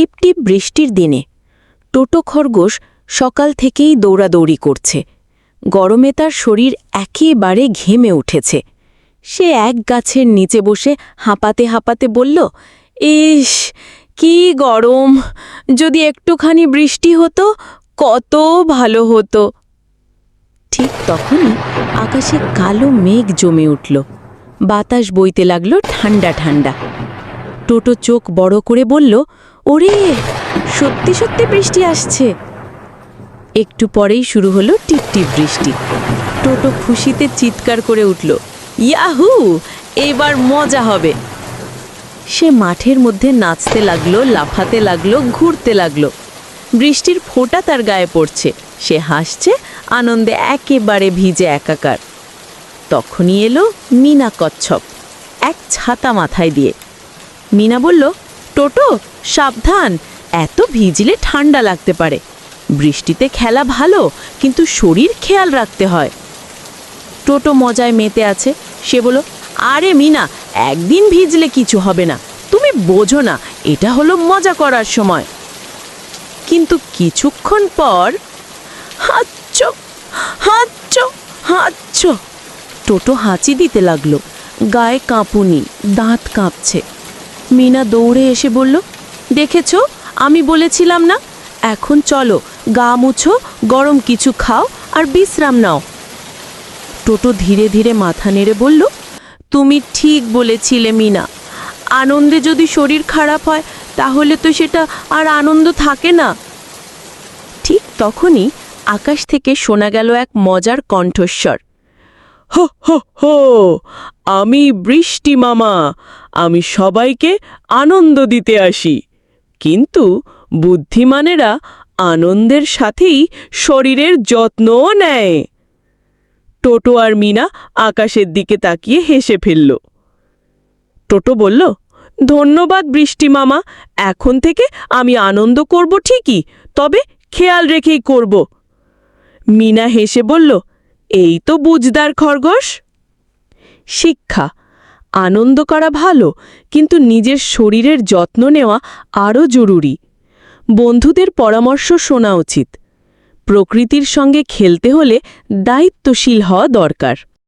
টিপ টিপ বৃষ্টির দিনে, টোটো খরগোশ সকাল থেকেই দৌড়াদৌড়ি করছে। গরমে তার শরীর একেবারে ঘেমে উঠেছে। সে এক গাছের নিচে বসে হাঁপাতে হাঁপাতে বলল, ইস, কি গরম! যদি একটুখানি বৃষ্টি হতো, কত ভালো হতো! ঠিক তখনই আকাশে কালো মেঘ জমে উঠল। বাতাস বইতে লাগল ঠান্ডা ঠান্ডা। টোটো চোখ বড় করে বলল ওরে, সত্যি সত্যি বৃষ্টি আসছে। একটু পরেই শুরু হলো টিপটিপ বৃষ্টি। টোটো খুশিতে চিৎকার করে উঠল, ইয়াহু, এবার মজা হবে। সে মাঠের মধ্যে নাচতে লাগল, লাফাতে লাগল, ঘুরতে লাগল। বৃষ্টির ফোঁটা তার গায়ে পড়ছে। সে হাসছে, আনন্দে একেবারে ভিজে একাকার। তখনই এলো মিনা কচ্ছপ, এক ছাতা মাথায় দিয়ে। মিনা বলল টোটো, সাবধান। এত ভিজলে ঠান্ডা লাগতে পারে। বৃষ্টিতে খেলা ভালো, কিন্তু শরীর খেয়াল রাখতে হয়। টোটো মজায় মেতে আছে। সে বলো আরে মিনা, একদিন ভিজলে কিছু হবে না। তুমি বোঝো না, এটা হলো মজা করার সময়। কিন্তু কিছুক্ষণ পর হাচ্চ হাচ্চ হাচ্চ টোটো হাঁচি দিতে লাগল। গায়ে কাঁপুনি, দাঁত কাঁপছে। মিনা দৌড়ে এসে বলল, দেখেছ, আমি বলেছিলাম না? এখন চলো, গা মুছো, গরম কিছু খাও আর বিশ্রাম নাও। টোটো ধীরে ধীরে মাথা নেড়ে বলল, তুমি ঠিক বলেছিলে মিনা। আনন্দে যদি শরীর খারাপ হয়, তাহলে তো সেটা আর আনন্দ থাকে না। ঠিক তখনই আকাশ থেকে শোনা গেল এক মজার কণ্ঠস্বর। হো হো হো, আমি বৃষ্টি মামা, আমি সবাইকে আনন্দ দিতে আসি। কিন্তু বুদ্ধিমানেরা আনন্দের সাথেই শরীরের যত্নও নেয়। টোটো আর মিনা আকাশের দিকে তাকিয়ে হেসে ফেলল। টোটো বলল, ধন্যবাদ বৃষ্টি মামা, এখন থেকে আমি আনন্দ করব ঠিকই, তবে খেয়াল রেখেই করব। মিনা হেসে বলল এই তো বুঝদার খরগোশ। শিক্ষা, আনন্দ করা ভালো, কিন্তু নিজের শরীরের যত্ন নেওয়া আরও জরুরি। বন্ধুদের পরামর্শ শোনা উচিত। প্রকৃতির সঙ্গে খেলতে হলে দায়িত্বশীল হওয়া দরকার।